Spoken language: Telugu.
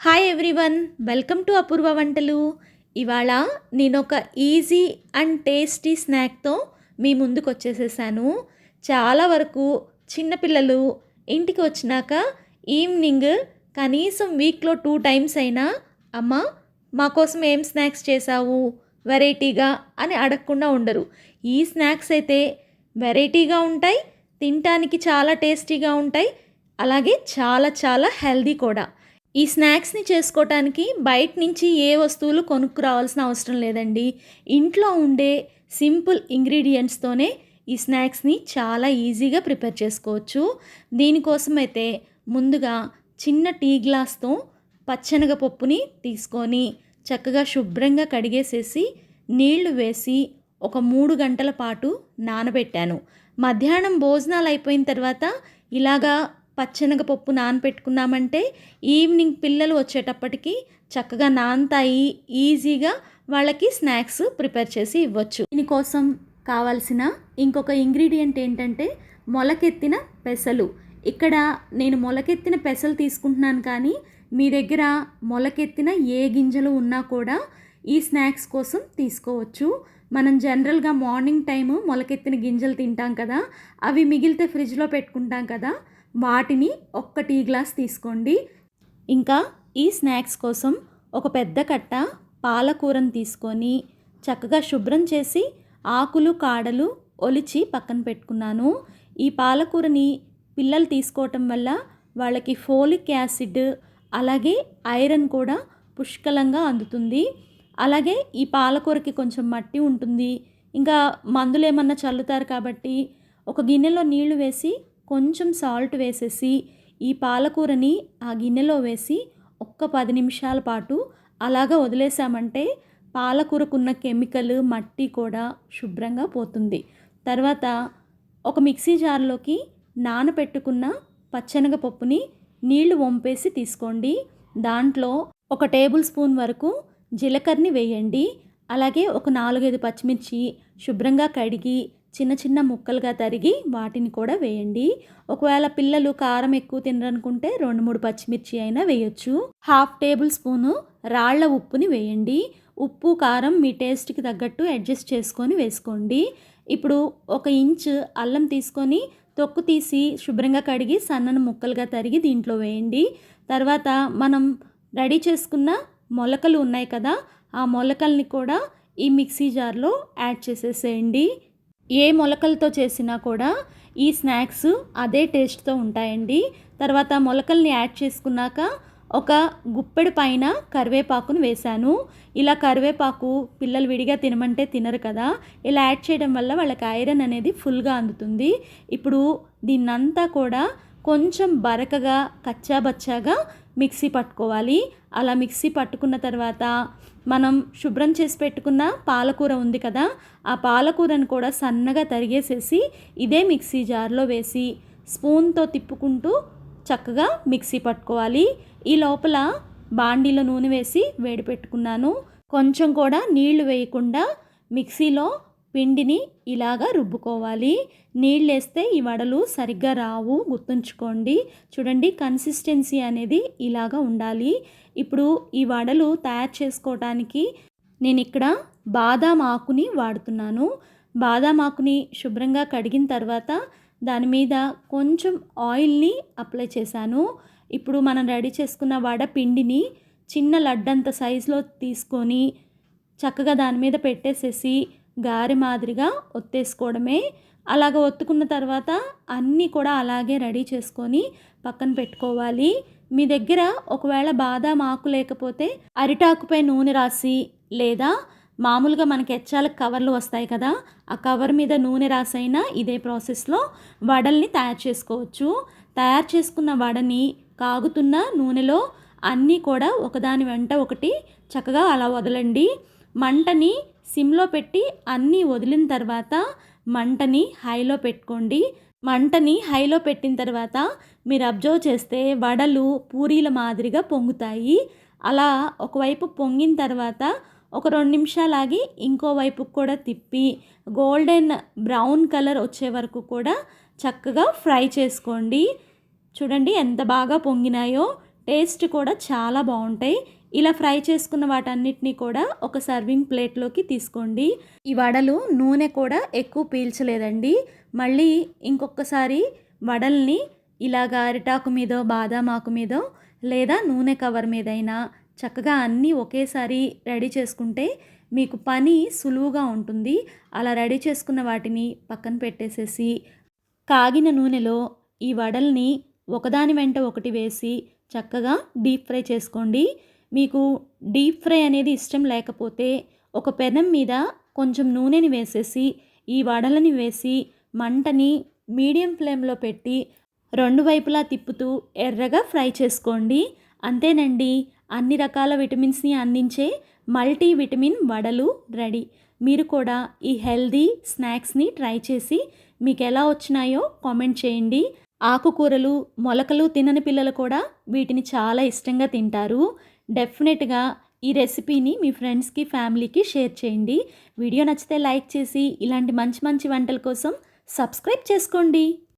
Hi everyone welcome to Apoorva వంటలు ఇవాళ నేను ఒక ఈజీ అండ్ టేస్టీ స్నాక్తో మీ ముందుకు వచ్చేసేసాను. చాలా వరకు చిన్నపిల్లలు ఇంటికి వచ్చినాక ఈవినింగ్ కనీసం వీక్లో టూ టైమ్స్ అయినా అమ్మ మా కోసం ఏం స్నాక్స్ చేసావు వెరైటీగా అని అడగకుండా ఉండరు. ఈ స్నాక్స్ అయితే వెరైటీగా ఉంటాయి తినటానికి చాలా టేస్టీగా ఉంటాయి అలాగే చాలా చాలా హెల్దీ కూడా. ఈ స్నాక్స్ని చేసుకోవటానికి బయట నుంచి ఏ వస్తువులు కొనుక్కురావాల్సిన అవసరం లేదండి. ఇంట్లో ఉండే సింపుల్ ఇంగ్రీడియంట్స్తోనే ఈ స్నాక్స్ని చాలా ఈజీగా ప్రిపేర్ చేసుకోవచ్చు. దీనికోసం అయితే ముందుగా చిన్న టీ గ్లాస్తో పచ్చెనగపప్పుని తీసుకొని చక్కగా శుభ్రంగా కడిగేసేసి నీళ్ళు వేసి ఒక మూడు గంటల పాటు నానబెట్టాను. మధ్యాహ్నం భోజనాలు అయిపోయిన తర్వాత ఇలాగా పచ్చెనగపప్పు నానపెట్టుకున్నామంటే ఈవినింగ్ పిల్లలు వచ్చేటప్పటికి చక్కగా నానతాయి ఈజీగా వాళ్ళకి స్నాక్స్ ప్రిపేర్ చేసి ఇవ్వచ్చు. దీనికోసం కావాల్సిన ఇంకొక ఇంగ్రీడియంట్ ఏంటంటే మొలకెత్తిన పెసలు. ఇక్కడ నేను మొలకెత్తిన పెసలు తీసుకుంటున్నాను కానీ మీ దగ్గర మొలకెత్తిన ఏ గింజలు ఉన్నా కూడా ఈ స్నాక్స్ కోసం తీసుకోవచ్చు. మనం జనరల్గా మార్నింగ్ టైము మొలకెత్తిన గింజలు తింటాం కదా అవి మిగిలితే ఫ్రిడ్జ్లో పెట్టుకుంటాం కదా వాటిని ఒక్క టీ గ్లాస్ తీసుకోండి. ఇంకా ఈ స్నాక్స్ కోసం ఒక పెద్ద కట్ట పాలకూరను తీసుకొని చక్కగా శుభ్రం చేసి ఆకులు కాడలు ఒలిచి పక్కన పెట్టుకున్నాను. ఈ పాలకూరని పిల్లలు తీసుకోవటం వల్ల వాళ్ళకి ఫోలిక్ యాసిడ్ అలాగే ఐరన్ కూడా పుష్కలంగా అందుతుంది. అలాగే ఈ పాలకూరకి కొంచెం మట్టి ఉంటుంది. ఇంకా మందులు ఏమన్నా చల్లుతారు కాబట్టి ఒక గిన్నెలో నీళ్ళు వేసి కొంచెం సాల్ట్ వేసేసి ఈ పాలకూరని ఆ గిన్నెలో వేసి ఒక్క పది నిమిషాల పాటు అలాగా వదిలేసామంటే పాలకూరకున్న కెమికల్ మట్టి కూడా శుభ్రంగా పోతుంది. తర్వాత ఒక మిక్సీ జార్లోకి నానబెట్టుకున్న పచ్చనగపప్పుని నీళ్ళు వంపేసి తీసుకోండి. దాంట్లో ఒక టేబుల్ స్పూన్ వరకు జీలకర్రని వేయండి. అలాగే ఒక నాలుగైదు పచ్చిమిర్చి శుభ్రంగా కడిగి చిన్న చిన్న ముక్కలుగా తరిగి వాటిని కూడా వేయండి. ఒకవేళ పిల్లలు కారం ఎక్కువ తినరనుకుంటే రెండు మూడు పచ్చిమిర్చి అయినా వేయొచ్చు. హాఫ్ టేబుల్ స్పూను రాళ్ళ ఉప్పుని వేయండి. ఉప్పు కారం మీ టేస్ట్కి తగ్గట్టు అడ్జస్ట్ చేసుకొని వేసుకోండి. ఇప్పుడు ఒక ఇంచ్ అల్లం తీసుకొని తొక్కు తీసి శుభ్రంగా కడిగి సన్నని ముక్కలుగా తరిగి దీంట్లో వేయండి. తర్వాత మనం రెడీ చేసుకున్న మొలకలు ఉన్నాయి కదా ఆ మొలకల్ని కూడా ఈ మిక్సీ జార్లో యాడ్ చేసేసేయండి. ఏ మొలకలతో చేసినా కూడా ఈ స్నాక్స్ అదే టేస్ట్తో ఉంటాయండి. తర్వాత మొలకల్ని యాడ్ చేసుకున్నాక ఒక గుప్పెడు పైన కరివేపాకును వేశాను. ఇలా కరివేపాకు పిల్లలు విడిగా తినమంటే తినరు కదా. ఇలా యాడ్ చేయడం వల్ల వాళ్ళకి ఐరన్ అనేది ఫుల్గా అందుతుంది. ఇప్పుడు దీన్నంతా కూడా కొంచెం బరకగా కచ్చాబచ్చాగా మిక్సీ పట్టుకోవాలి. అలా మిక్సీ పట్టుకున్న తర్వాత మనం శుభ్రం చేసి పెట్టుకున్న పాలకూర ఉంది కదా ఆ పాలకూరను కూడా సన్నగా తరిగేసేసి ఇదే మిక్సీ జార్లో వేసి స్పూన్తో తిప్పుకుంటూ చక్కగా మిక్సీ పట్టుకోవాలి. ఈ లోపల బాండీలో నూనె వేసి వేడి పెట్టుకున్నాను కొంచెం కూడా నీళ్ళు వేయకుండా మిక్సీలో పిండిని ఇలాగా రుబ్బుకోవాలి. నీళ్ళు వేస్తే ఈ వడలు సరిగ్గా రావు. గుర్తుంచుకోండి. చూడండి కన్సిస్టెన్సీ అనేది ఇలాగా ఉండాలి. ఇప్పుడు ఈ వడలు తయారు చేసుకోవటానికి నేను ఇక్కడ బాదాం ఆకుని వాడుతున్నాను. బాదాం ఆకుని శుభ్రంగా కడిగిన తర్వాత దాని మీద కొంచెం ఆయిల్ని అప్లై చేశాను. ఇప్పుడు మనం రెడీ చేసుకున్న వడ పిండిని చిన్న లడ్డంత సైజులో తీసుకొని చక్కగా దాని మీద పెట్టేసేసి గారి మాదిరిగా ఒత్తేసుకోవడమే. అలాగ ఒత్తుకున్న తర్వాత అన్నీ కూడా అలాగే రెడీ చేసుకొని పక్కన పెట్టుకోవాలి. మీ దగ్గర ఒకవేళ బాదాం ఆకు లేకపోతే అరిటాకుపై నూనె రాసి లేదా మామూలుగా మనకి ఎచ్చాలకు కవర్లు వస్తాయి కదా ఆ కవర్ మీద నూనె రాసైనా ఇదే ప్రాసెస్లో వడల్ని తయారు చేసుకోవచ్చు. తయారు చేసుకున్న వడని కాగుతున్న నూనెలో అన్నీ కూడా ఒకదాని వెంట ఒకటి చక్కగా అలా వదలండి. మంటని సిమ్లో పెట్టి అన్నీ వదిలిన తర్వాత మంటని హైలో పెట్టుకోండి. మంటని హైలో పెట్టిన తర్వాత మీరు అబ్జర్వ్ చేస్తే వడలు పూరీల మాదిరిగా పొంగుతాయి. అలా ఒకవైపు పొంగిన తర్వాత ఒక రెండు నిమిషాలాగి ఆగి ఇంకోవైపు కూడా తిప్పి గోల్డెన్ బ్రౌన్ కలర్ వచ్చే వరకు కూడా చక్కగా ఫ్రై చేసుకోండి. చూడండి ఎంత బాగా పొంగినాయో. టేస్ట్ కూడా చాలా బాగుంటాయి. ఇలా ఫ్రై చేసుకున్న వాటన్నిటిని కూడా ఒక సర్వింగ్ ప్లేట్లోకి తీసుకోండి. ఈ వడలు నూనె కూడా ఎక్కువ పీల్చలేదండి. మళ్ళీ ఇంకొకసారి వడల్ని ఇలాగ అరిటాకు మీదో బాదామాకు ఆకు మీదో లేదా నూనె కవర్ మీదైనా చక్కగా అన్నీ ఒకేసారి రెడీ చేసుకుంటే మీకు పని సులువుగా ఉంటుంది. అలా రెడీ చేసుకున్న వాటిని పక్కన పెట్టేసేసి కాగిన నూనెలో ఈ వడల్ని ఒకదాని వెంట ఒకటి వేసి చక్కగా డీప్ ఫ్రై చేసుకోండి. మీకు డీప్ ఫ్రై అనేది ఇష్టం లేకపోతే ఒక పెనం మీద కొంచెం నూనెని వేసేసి ఈ వడలని వేసి మంటని మీడియం ఫ్లేమ్లో పెట్టి రెండు వైపులా తిప్పుతూ ఎర్రగా ఫ్రై చేసుకోండి. అంతేనండి అన్ని రకాల విటమిన్స్ని అందించే మల్టీ విటమిన్ వడలు రెడీ. మీరు కూడా ఈ హెల్దీ స్నాక్స్ని ట్రై చేసి మీకు ఎలా వచ్చినాయో కామెంట్ చేయండి. ఆకుకూరలు మొలకలు తినని పిల్లలు కూడా వీటిని చాలా ఇష్టంగా తింటారు. డెఫినెట్గా ఈ రెసిపీని మీ ఫ్రెండ్స్కి ఫ్యామిలీకి షేర్ చేయండి. వీడియో నచ్చితే లైక్ చేసి ఇలాంటి మంచి మంచి వంటల కోసం సబ్స్క్రైబ్ చేసుకోండి.